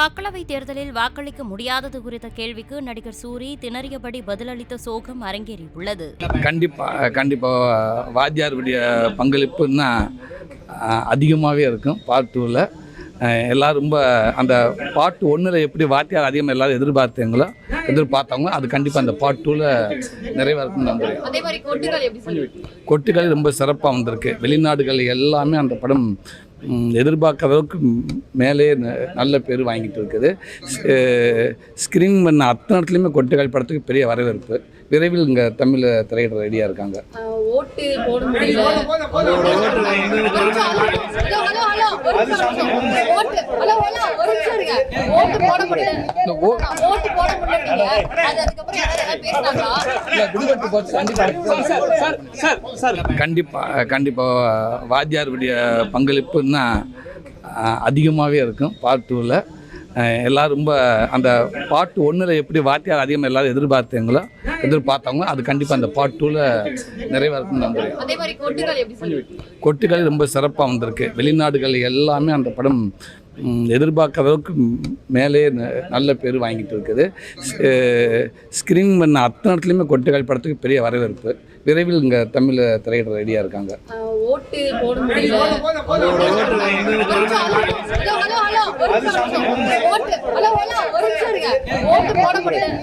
மக்களவைத் தேர்தலில் வாக்களிக்க முடியாதது குறித்த கேள்விக்கு நடிகர் சூரி திணறியபடி பதிலளித்த சோகம் அரங்கேறியுள்ளது. கண்டிப்பாக கண்டிப்பாக வாத்தியாருடைய பங்களிப்புன்னா அதிகமாகவே இருக்கும் பார்ட் டூவில் எல்லோரும் ரொம்ப அந்த பார்ட் ஒன்றில் எப்படி வாத்தியார் அதிகமாக எல்லாரும் எதிர்பார்த்தீங்களோ எதிர்பார்த்தாங்களோ அது கண்டிப்பாக அந்த பார்ட் டூவில் நிறைவாக இருக்கும்னு நம்புகிறேன் அதே மாதிரி கொட்டுகள் எப்படி சொல்லுவீங்க? கொட்டுக்கள் ரொம்ப சிறப்பாக வந்திருக்கு. வெளிநாடுகள் எல்லாமே அந்த படம் ம், எதிர்பார்க்காத அளவுக்கு மேலே ந- நல்ல பேர் வாங்கிட்டு இருக்குது ஸ்க்ரீன் பண்ண அத்தனை இடத்துலையுமே கொட்டுக்கள் படத்துக்கு பெரிய வரவேற்பு விரைவில் இங்கே தமிழில் திரையிட ரெடியாக இருக்காங்க ஆஹ் ஓட்டு போட முடியல. ஓட்டு, போட முடியல. போட. அது அதுக்கப்புறம் யாராவது பேசுனாங்களா? கண்டிப்பாக கண்டிப்பாக வாத்தியாருடைய பங்களிப்புன்னா அதிகமாகவே இருக்கும் பார்ட் டூவில் எல்லோரும் ரொம்ப அந்த பார்ட் ஒன்றில் எப்படி வாத்தியார் அதிகமாக எல்லாரும் எதிர்பார்த்தீங்களோ எதிர்பார்த்தாங்களோ அது கண்டிப்பாக அந்த பார்ட் டூவில் நிறைவாக நம்புகிறேன் சொல்லுவீங்க கொட்டுக்கள் ரொம்ப சிறப்பாக வந்திருக்கு வெளிநாடுகள் எல்லாமே அந்த படம் ம், எதிர்பார்க்காத அளவுக்கு மேலே ந- நல்ல பேர் வாங்கிட்டு இருக்குது. ஸ்க்ரீன் பண்ண அத்தனை இடத்துலையுமே கொட்டுக்கள் படத்துக்கு பெரிய வரவேற்பு. விரைவில் இங்கே தமிழில் திரையிட ரெடியாக இருக்காங்க. ஓட்டு போட முடியல.